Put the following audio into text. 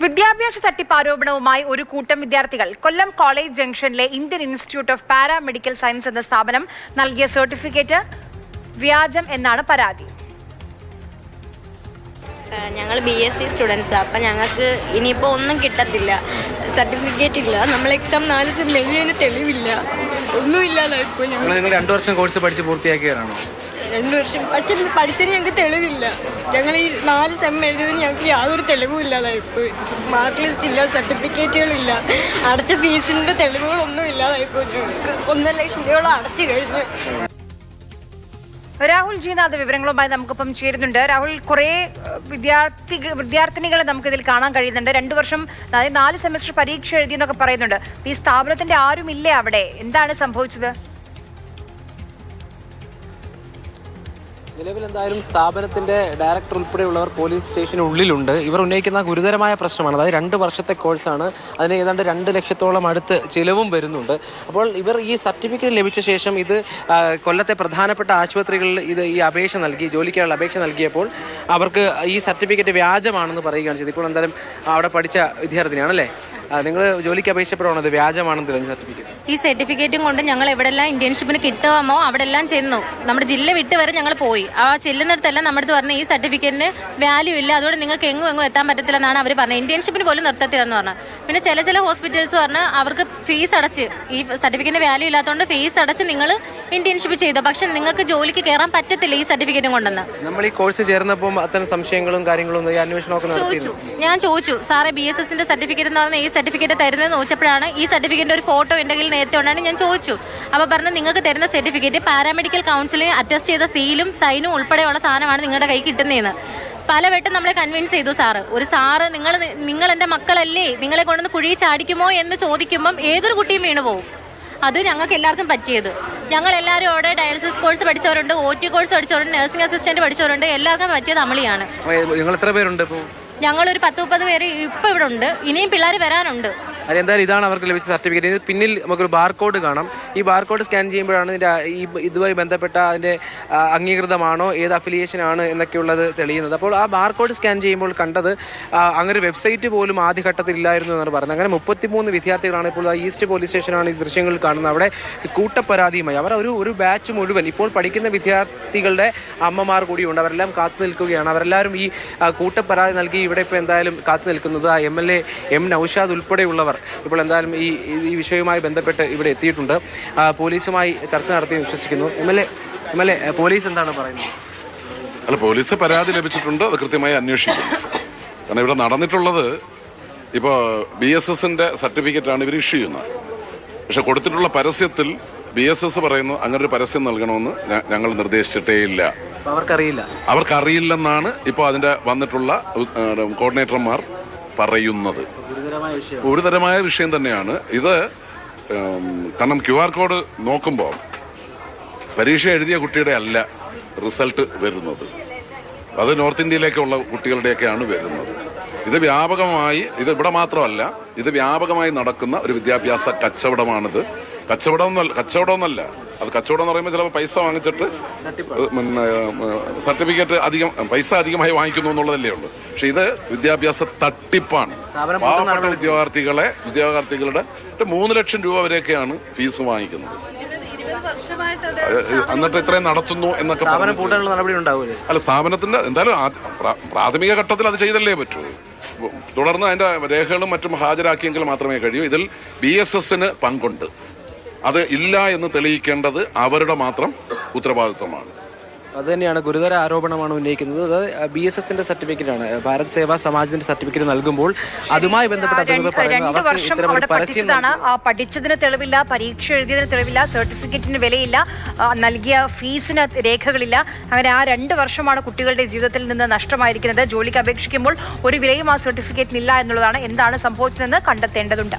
വിദ്യാഭ്യാസ തട്ടിപ്പ് ആരോപണവുമായി ഒരു കൂട്ടം വിദ്യാർത്ഥികൾ കൊല്ലം കോളേജ് ജംഗ്ഷനിലെ Indian institute of paramedical science എന്ന സ്ഥാപനം നൽകിയ സർട്ടിഫിക്കറ്റ് വ്യാജം എന്നാണ് പരാതി. ഞങ്ങൾ ബി എസ് സി സ്റ്റുഡൻസാണ് അപ്പം ഞങ്ങൾക്ക് ഇനിയിപ്പോൾ ഒന്നും കിട്ടത്തില്ല. സർട്ടിഫിക്കറ്റ് ഇല്ല. നമ്മൾ എക്സാം നാല് ദിവസം എഴുതിയതിന് തെളിവില്ല. ഒന്നും ഇല്ലാതായിപ്പോൾ ഞങ്ങൾ. നിങ്ങൾ രണ്ട് രണ്ടു വർഷം കോഴ്സ് പഠിച്ച് പൂർത്തിയാക്കിയതാണോ രണ്ട് വർഷം. പക്ഷെ പഠിച്ചതിന് ഞങ്ങൾക്ക് തെളിവില്ല. ഞങ്ങൾ ഈ നാല് സെം എഴുതിയതിന് ഞങ്ങൾക്ക് യാതൊരു തെളിവും ഇല്ലാതായിപ്പോയി മാർക്ക് ലിസ്റ്റ് ഇല്ല സർട്ടിഫിക്കറ്റുകളില്ല അടച്ച ഫീസിന്റെ തെളിവുകളൊന്നും ഇല്ലാതായിപ്പോയി ഞങ്ങൾക്ക് ഒന്നര ലക്ഷം രൂപയോളം അടച്ചു കഴിഞ്ഞു. രാഹുൽ ജീനാഥ് വിവരങ്ങളുമായി നമുക്കിപ്പം ചേരുന്നുണ്ട്. രാഹുൽ കുറേ വിദ്യാർത്ഥി വിദ്യാർത്ഥിനികളെ നമുക്കിതിൽ കാണാൻ കഴിയുന്നുണ്ട്. രണ്ടു വർഷം അതായത് നാല് സെമസ്റ്റർ പരീക്ഷ എഴുതിയെന്നൊക്കെ പറയുന്നുണ്ട്. ഈ സ്ഥാപനത്തിന്റെ ആരുമില്ലേ അവിടെ? എന്താണ് സംഭവിച്ചത്? നിലവിൽ എന്തായാലും സ്ഥാപനത്തിന്റെ ഡയറക്ടർ ഉൾപ്പെടെയുള്ളവർ പോലീസ് സ്റ്റേഷനുള്ളിലുണ്ട് ഇവർ ഉന്നയിക്കുന്ന ഗുരുതരമായ പ്രശ്നമാണ്. അതായത് രണ്ട് വർഷത്തെ കോഴ്സാണ് അതിന് ഏതാണ്ട് രണ്ട് ലക്ഷത്തോളം അടുത്ത് ചിലവും വരുന്നുണ്ട്. അപ്പോൾ ഇവർ ഈ സർട്ടിഫിക്കറ്റ് ലഭിച്ച ശേഷം ഇത് കൊല്ലത്തെ പ്രധാനപ്പെട്ട ആശുപത്രികളിൽ ഇത് ഈ അപേക്ഷ നൽകി ജോലിക്കാനുള്ള അപേക്ഷ നൽകിയപ്പോൾ അവർക്ക് ഈ സർട്ടിഫിക്കറ്റ് വ്യാജമാണെന്ന് പറയുകയാണ് ചെയ്തത്. ഇപ്പോൾ എന്തായാലും അവിടെ പഠിച്ച വിദ്യാർത്ഥിനിയാണല്ലേ നിങ്ങൾ ജോലിക്ക് അപേക്ഷിച്ചപ്പോഴാണ് വ്യാജമാണെന്ന് തെളിഞ്ഞ സർട്ടിഫിക്കറ്റ്? ഈ സർട്ടിഫിക്കറ്റും കൊണ്ട് ഞങ്ങൾ എവിടെല്ലാം ഇന്റേൺഷിപ്പിന് കിട്ടുമോ അവിടെ എല്ലാം ചെന്നു. നമ്മുടെ ജില്ല വിട്ട് വരെ ഞങ്ങൾ പോയി. ആ ചെല്ലുന്നിടത്തെല്ലാം നമ്മുടെ അടുത്ത് പറഞ്ഞ ഈ സർട്ടിഫിക്കറ്റിന് വാല്യൂ ഇല്ല. അതുകൊണ്ട് നിങ്ങൾക്ക് എങ്ങും എങ്ങും എത്താൻ പറ്റത്തില്ലെന്നാണ് അവർ പറഞ്ഞത്. ഇന്റേൺഷിപ്പിന് പോലും നിർത്തത്തില്ലെന്ന് പറഞ്ഞു പിന്നെ ചില ചില ഹോസ്പിറ്റൽസ് പറഞ്ഞ് അവർക്ക് ഫീസ് അടച്ച്. ഈ സർട്ടിഫിക്കറ്റിന് വാല്യൂ ഇല്ലാത്തതുകൊണ്ട് ഫീസ് അടച്ച് നിങ്ങൾ ഇന്റേൺഷിപ്പ് ചെയ്തു. പക്ഷെ നിങ്ങൾക്ക് ജോലിക്ക് കയറാൻ പറ്റത്തില്ല ഈ സർട്ടിഫിക്കറ്റും കൊണ്ടെന്ന് നമ്മൾ ഈ കോഴ്സ് ചേർന്നപ്പോൾ അത്തരം സംശയങ്ങളും കാര്യങ്ങളും ഈ അന്വേഷണമൊക്കെ നടത്തിയിരുന്നു. ഞാൻ ചോദിച്ചു സാറേ ബി എസ് എസിന്റെ സർട്ടിഫിക്കറ്റ് എന്ന് പറഞ്ഞാൽ ഈ സർട്ടിഫിക്കറ്റ് തരുന്നത് ചോദിച്ചപ്പോഴാണ് ഈ സർട്ടിഫിക്കറ്റിന്റെ ഒരു ഫോട്ടോ എന്റെ കയ്യിൽ നേരത്തെ ഉണ്ടാണ് ഞാൻ ചോദിച്ചു. അപ്പോൾ പറഞ്ഞു നിങ്ങൾക്ക് തരുന്ന സർട്ടിഫിക്കറ്റ് പാരാമെഡിക്കൽ കൗൺസിലിംഗ് അറ്റസ്റ്റ് ചെയ്ത സീലും സൈനും ഉൾപ്പെടെയുള്ള സാധനമാണ് നിങ്ങളുടെ കൈ കിട്ടുന്നതെന്ന്. പലവട്ടം നമ്മളെ കൺവിൻസ് ചെയ്തു സാറ്. ഒരു സാറ് നിങ്ങൾ നിങ്ങൾ എന്റെ മക്കളല്ലേ നിങ്ങളെ കൊണ്ടുവന്ന് കുഴി ചാടിക്കുമോ എന്ന് ചോദിക്കുമ്പം ഏതൊരു കുട്ടിയും വീണു പോകും അത് ഞങ്ങൾക്ക് എല്ലാവർക്കും പറ്റിയത്. ഞങ്ങൾ എല്ലാവരും അവിടെ ഡയാലിസിസ് കോഴ്സ് പഠിച്ചവരുണ്ട് ഒ ടി കോഴ്സ് പഠിച്ചവരുണ്ട് നഴ്സിംഗ് അസിസ്റ്റന്റ് പഠിച്ചവരുണ്ട് എല്ലാവർക്കും പറ്റിയത് അമളിയാണ്. ഞങ്ങൾ എത്ര പേരുണ്ട് ഞങ്ങളൊരു പത്ത് മുപ്പത് പേര് ഇപ്പൊ ഇവിടെ ഉണ്ട്. ഇനിയും പിള്ളേർ വരാനുണ്ട്. അതെന്തായാലും ഇതാണ് അവർക്ക് ലഭിച്ച സർട്ടിഫിക്കറ്റ്. ഇത് പിന്നിൽ നമുക്കൊരു ബാർകോഡ് കാണാം. ഈ ബാർകോഡ് സ്കാൻ ചെയ്യുമ്പോഴാണ് ഇതിന്റെ ഈ ഇതുമായി ബന്ധപ്പെട്ട അതിന്റെ അംഗീകൃതമാണോ ഏത് അഫിലിയേഷൻ ആണ് എന്നൊക്കെയുള്ളത് തെളിയുന്നത്. അപ്പോൾ ആ ബാർകോഡ് സ്കാൻ ചെയ്യുമ്പോൾ കണ്ടത് അങ്ങനെ വെബ്സൈറ്റ് പോലും ആദ്യഘട്ടത്തിൽ ഇല്ലായിരുന്നു എന്നാണ് പറയുന്നത്. അങ്ങനെ മുപ്പത്തിമൂന്ന് വിദ്യാർത്ഥികളാണ് ഇപ്പോൾ ഈസ്റ്റ് പോലീസ് സ്റ്റേഷനാണ് ഈ ദൃശ്യങ്ങൾ കാണുന്നത്. അവിടെ കൂട്ടപ്പരാതിയുമായി അവർ ഒരു ഒരു ബാച്ച് മുഴുവൻ ഇപ്പോൾ പഠിക്കുന്ന വിദ്യാർത്ഥികളുടെ അമ്മമാർ കൂടിയുണ്ട്. അവരെല്ലാം കാത്തു നിൽക്കുകയാണ്. അവരെല്ലാവരും ഈ കൂട്ടപരാതി നൽകി ഇവിടെ ഇപ്പോൾ എന്തായാലും കാത്തു നിൽക്കുന്നത് ആ M L A M Noushad ഉൾപ്പെടെയുള്ളവർ. ഇപ്പോൾ എന്തായാലും ഈ ഈ വിഷയവുമായി ബന്ധപ്പെട്ട് ഇവിടെ എത്തിയിട്ടുണ്ട്. പോലീസുമായി ചർച്ച നടത്തി വിശ്വസിക്കുന്നു. M L A M L A police എന്താണ് പറയുന്നത്? അല്ല പോലീസ് പരാതി ലഭിച്ചിട്ടുണ്ട്. അത് കൃത്യമായി അന്വേഷിക്കും കാരണം ഇവിടെ നടന്നിട്ടുള്ളത് ഇപ്പോൾ ബി എസ് എസിന്റെ സർട്ടിഫിക്കറ്റാണ് ഇവർ ഇഷ്യൂ ചെയ്യുന്നത്. പക്ഷെ കൊടുത്തിട്ടുള്ള പരസ്യത്തിൽ ബി എസ് എസ് പറയുന്നു അങ്ങനെ ഒരു പരസ്യം നൽകണമെന്ന് ഞങ്ങൾ നിർദ്ദേശിച്ചിട്ടേ ഇല്ല. അവർക്കറിയില്ല. അവർക്കറിയില്ലെന്നാണ് ഇപ്പോൾ അതിന്റെ വന്നിട്ടുള്ള കോർഡിനേറ്റർമാർ പറയുന്നത്. ഗുരുതരമായ വിഷയം. തന്നെയാണ്. ഇത് കാരണം ക്യു ആർ കോഡ് നോക്കുമ്പോൾ പരീക്ഷ എഴുതിയ കുട്ടിയുടെ അല്ല റിസൾട്ട് വരുന്നത്. അത് നോർത്ത് ഇന്ത്യയിലേക്കുള്ള കുട്ടികളുടെയൊക്കെയാണ് വരുന്നത്. ഇത് വ്യാപകമായി ഇത് ഇവിടെ മാത്രമല്ല ഇത് വ്യാപകമായി നടക്കുന്ന ഒരു വിദ്യാഭ്യാസ കച്ചവടമാണിത്. കച്ചവടം എന്നല്ല കച്ചവടം എന്നല്ല അത് കച്ചവടം എന്ന് പറയുമ്പോൾ ചിലപ്പോൾ പൈസ വാങ്ങിച്ചിട്ട് പിന്നെ സർട്ടിഫിക്കറ്റ് അധികം പൈസ അധികമായി വാങ്ങിക്കുന്നു എന്നുള്ളതല്ലേ ഉള്ളൂ. പക്ഷെ ഇത് വിദ്യാഭ്യാസ തട്ടിപ്പാണ്. പാവപ്പെട്ട ഉദ്യോഗാർത്ഥികളെ ഉദ്യോഗാർത്ഥികളുടെ മൂന്ന് ലക്ഷം രൂപ വരെയൊക്കെയാണ് ഫീസ് വാങ്ങിക്കുന്നത്. എന്നിട്ട് ഇത്രയും നടത്തുന്നു എന്നൊക്കെ അല്ല സ്ഥാപനത്തിന്റെ എന്തായാലും പ്രാഥമിക ഘട്ടത്തിൽ അത് ചെയ്തല്ലേ പറ്റൂ. തുടർന്ന് അതിന്റെ രേഖകളും മറ്റും ഹാജരാക്കിയെങ്കിൽ മാത്രമേ കഴിയൂ. ഇതിൽ ബി എസ് എസിന് പങ്കുണ്ട്. അത് ഇല്ല എന്ന് തെളിയിക്കേണ്ടത് അവരുടെ മാത്രം ഉത്തരവാദിത്വമാണ്. അത് തന്നെയാണ് ഗുരുതര ആരോപണമാണ് ഉന്നയിക്കുന്നത്. അത് ബി എസ് എസിന്റെ സർട്ടിഫിക്കറ്റ് ആണ് ഭാരത് സേവാ സമാജത്തിന്റെ സർട്ടിഫിക്കറ്റ് നൽകുമ്പോൾ അതുമായി ബന്ധപ്പെട്ട പഠിച്ചതാണ്. പഠിച്ചതിന് തെളിവില്ല പരീക്ഷ എഴുതിയതിന് തെളിവില്ല സർട്ടിഫിക്കറ്റിന് വിലയില്ല നൽകിയ ഫീസിന് രേഖകളില്ല. അങ്ങനെ ആ രണ്ട് വർഷമാണ് കുട്ടികളുടെ ജീവിതത്തിൽ നിന്ന് നഷ്ടമായിരിക്കുന്നത്. ജോലിക്ക് അപേക്ഷിക്കുമ്പോൾ ഒരു വിലയും ആ സർട്ടിഫിക്കറ്റിനില്ല എന്നുള്ളതാണ് എന്താണ് സംഭവിച്ചതെന്ന് കണ്ടെത്തേണ്ടതുണ്ട്.